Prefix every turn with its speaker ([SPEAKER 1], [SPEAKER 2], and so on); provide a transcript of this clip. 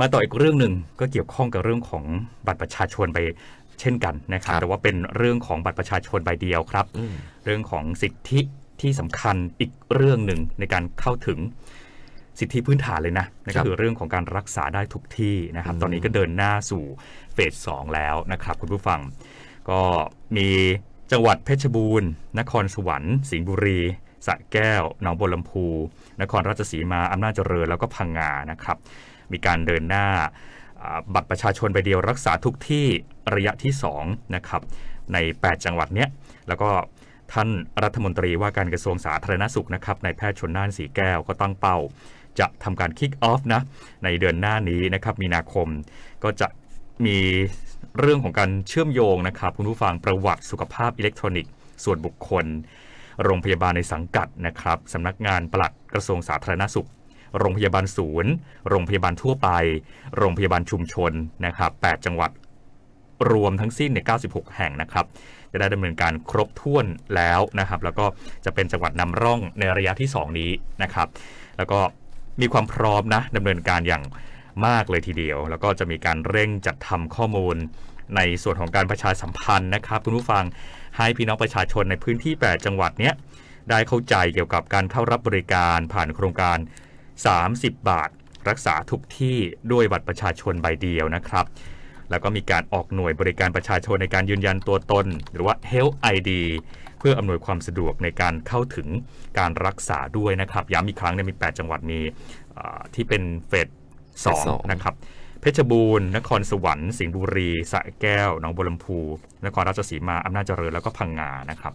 [SPEAKER 1] มาต่ออีกเรื่องหนึ่งก็เกี่ยวข้องกับเรื่องของบัตรประชาชนไปเช่นกันนะครับ
[SPEAKER 2] ครับ
[SPEAKER 1] แต่ว่าเป็นเรื่องของบัตรประชาชนใบเดียวครับ
[SPEAKER 2] อืม
[SPEAKER 1] เรื่องของสิทธิที่สำคัญอีกเรื่องหนึ่งในการเข้าถึงสิทธิพื้นฐานเลยนะนั่น
[SPEAKER 2] ครั
[SPEAKER 1] ก็
[SPEAKER 2] บ
[SPEAKER 1] คือเรื่องของการรักษาได้ทุกที่นะครับ
[SPEAKER 2] อืม
[SPEAKER 1] ตอนนี้ก็เดินหน้าสู่เฟสสองแล้วนะครับ คุณผู้ฟัง ก็มีจังหวัดเพชรบูรณ์ นครสวรรค์ สิงห์บุรีสระแก้ว หนองบัวลำพู นครราชสีมา อำนาจเจริญ แล้วก็พังงานะครับ มีการเดินหน้าบัตรประชาชนใบเดียวรักษาทุกที่ระยะที่2นะครับใน 8 จังหวัดเนี้ยแล้วก็ท่านรัฐมนตรีว่าการกระทรวงสาธารณสุขนะครับนายแพทย์ชนน่านสีแก้วก็ตั้งเป้า จะทำการคิกออฟนะในเดือนหน้านี้นะครับมีนาคมก็จะมีเรื่องของการเชื่อมโยงนะครับคุณผู้ฟังประวัติสุขภาพอิเล็กทรอนิกส์ส่วนบุคคล โรงพยาบาลในสังกัดนะครับสำนักงานปลัดกระทรวงสาธารณสุข โรงพยาบาลศูนย์ โรงพยาบาลทั่วไป โรงพยาบาลชุมชนนะครับ8จังหวัดรวมทั้งสิ้นเนี่ย96 แห่งนะครับ จะได้ดำเนินการครบถ้วนแล้วนะครับ แล้วก็จะเป็นจังหวัดนำร่องในระยะที่ 2 นี้นะครับ แล้วก็มีความพร้อมนะดำเนินการอย่างมากเลยทีเดียว แล้วก็จะมีการเร่งจัดทำข้อมูลในส่วนของการประชาสัมพันธ์นะครับคุณผู้ฟังให้พี่น้องประชาชนในพื้นที่ 8 จังหวัดเนี้ยได้เข้าใจเกี่ยวกับการเข้ารับบริการผ่านโครงการ 30 บาท รักษาทุกที่ด้วยบัตรประชาชนใบเดียวนะครับ แล้วก็มีการออกหน่วยบริการประชาชนในการยืนยันตัวตน หรือว่า Health ID เพื่ออำนวยความสะดวกในการเข้าถึงการรักษาด้วยนะครับ ย้ำอีกครั้งเนี่ยมี 8 จังหวัดมีอ่าที่เป็นเฟส
[SPEAKER 2] เฟสสอง
[SPEAKER 1] 2นะครับ เพชรบูรณ์ นครสวรรค์ สิงห์บุรีสระแก้วหนองบัวลำพู นครราชสีมา อำนาจเจริญ แล้วก็พังงานะครับ